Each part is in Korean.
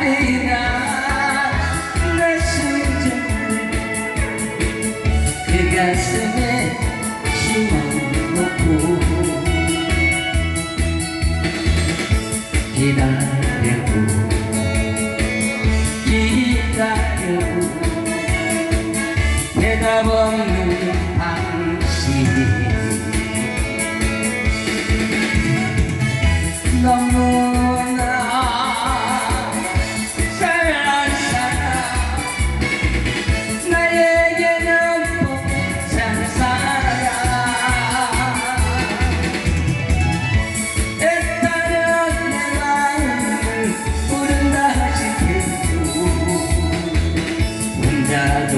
비나 내 심장에 그 가슴에 희망 놓고 기다려고 기다려고 대답 없는 당신 너무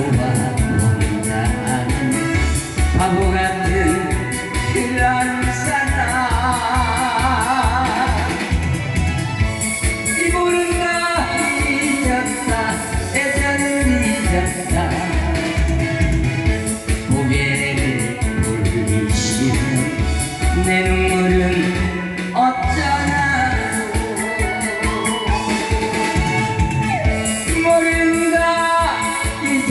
혼자 하는 바보 같은 그런 사랑 이모른다 잊었다 애정을 잊었다 고개를 돌리시면 내 눈물은 어쩌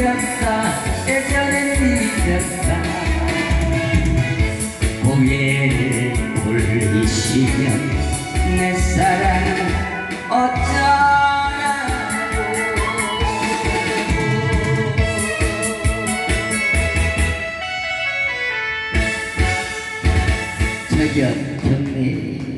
잊었어. 예전에 잊었어. 고개를 돌리시면 내 사랑은 어쩌라고. 저기 어떻네